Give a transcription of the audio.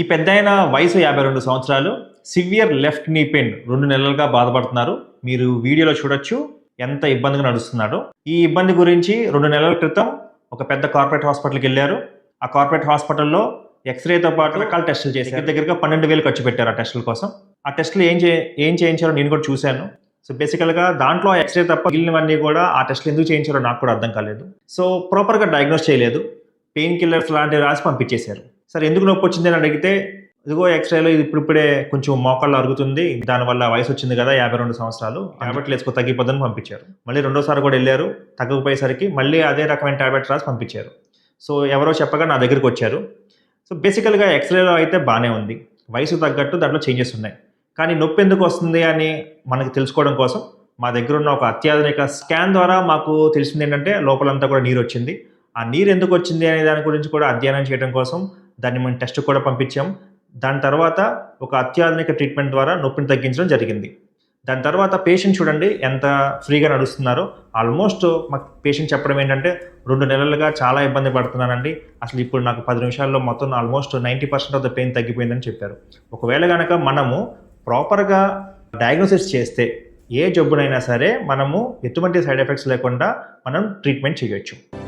ఈ పెద్ద వయసు యాభై రెండు సంవత్సరాలు సివియర్ లెఫ్ట్ నీ పెయిన్ రెండు నెలలుగా బాధపడుతున్నారు. మీరు వీడియోలో చూడొచ్చు ఎంత ఇబ్బందిగా నడుస్తున్నాడో. ఈ ఇబ్బంది గురించి రెండు నెలల క్రితం ఒక పెద్ద కార్పొరేట్ హాస్పిటల్కి వెళ్ళారు. ఆ కార్పొరేట్ హాస్పిటల్లో ఎక్స్రేతో పాటు రకాల టెస్టులు చేసి దగ్గర దగ్గరగా పన్నెండు వేలు ఖర్చు పెట్టారు ఆ టెస్టుల కోసం. ఆ టెస్టులు ఏం చే ఏం చేయించారో నేను కూడా చూశాను. సో బేసికల్గా దాంట్లో ఎక్స్రే తప్ప మిగిలినవన్నీ కూడా ఆ టెస్టులు ఎందుకు చేయించారో నాకు కూడా అర్థం కాలేదు. సో ప్రాపర్గా డయాగ్నోస్ చేయలేదు. పెయిన్ కిల్లర్స్ లాంటివి రాసి పంపించేశారు. సరే ఎందుకు నొప్పి వచ్చింది? అని అడిగితే ఇదిగో ఎక్స్రేలో ఇది ఇప్పుడిప్పుడే కొంచెం మోకాళ్ళు అరుగుతుంది. దానివల్ల వయసు వచ్చింది కదా యాభై రెండు సంవత్సరాలు. టాబ్లెట్లు వేసుకో తగ్గిపోద్దని పంపించారు. మళ్ళీ రెండోసారి కూడా వెళ్ళారు. తగ్గకపోయేసరికి మళ్ళీ అదే రకమైన టాబ్లెట్ రాసి పంపించారు. సో ఎవరో చెప్పగా నా దగ్గరికి వచ్చారు. సో బేసికల్గా ఎక్స్రేలో అయితే బాగానే ఉంది. వయసు తగ్గట్టు దాంట్లో చేంజెస్ ఉన్నాయి. కానీ నొప్పి ఎందుకు వస్తుంది అని మనకి తెలుసుకోవడం కోసం మా దగ్గర ఉన్న ఒక అత్యాధునిక స్కాన్ ద్వారా మాకు తెలిసింది ఏంటంటే లోపలంతా కూడా నీరు వచ్చింది ఆ నీరు ఎందుకు వచ్చింది అనే దాని గురించి కూడా అధ్యయనం చేయడం కోసం దాన్ని మేము టెస్ట్ కూడా పంపించాం. దాని తర్వాత ఒక అత్యాధునిక ట్రీట్మెంట్ ద్వారా నొప్పిని తగ్గించడం జరిగింది. దాని తర్వాత పేషెంట్ చూడండి ఎంత ఫ్రీగా నడుస్తున్నారో. ఆల్మోస్ట్ మాకు పేషెంట్ చెప్పడం ఏంటంటే రెండు నెలలుగా చాలా ఇబ్బంది పడుతున్నానండి. అసలు ఇప్పుడు నాకు పది నిమిషాల్లో మొత్తం almost ninety percent of the pain తగ్గిపోయిందని చెప్పారు. ఒకవేళ కనుక మనము ప్రాపర్గా డయాగ్నోసిస్ చేస్తే ఏ జబ్బునైనా సరే మనము ఎటువంటి సైడ్ ఎఫెక్ట్స్ లేకుండా మనం ట్రీట్మెంట్ చేయొచ్చు.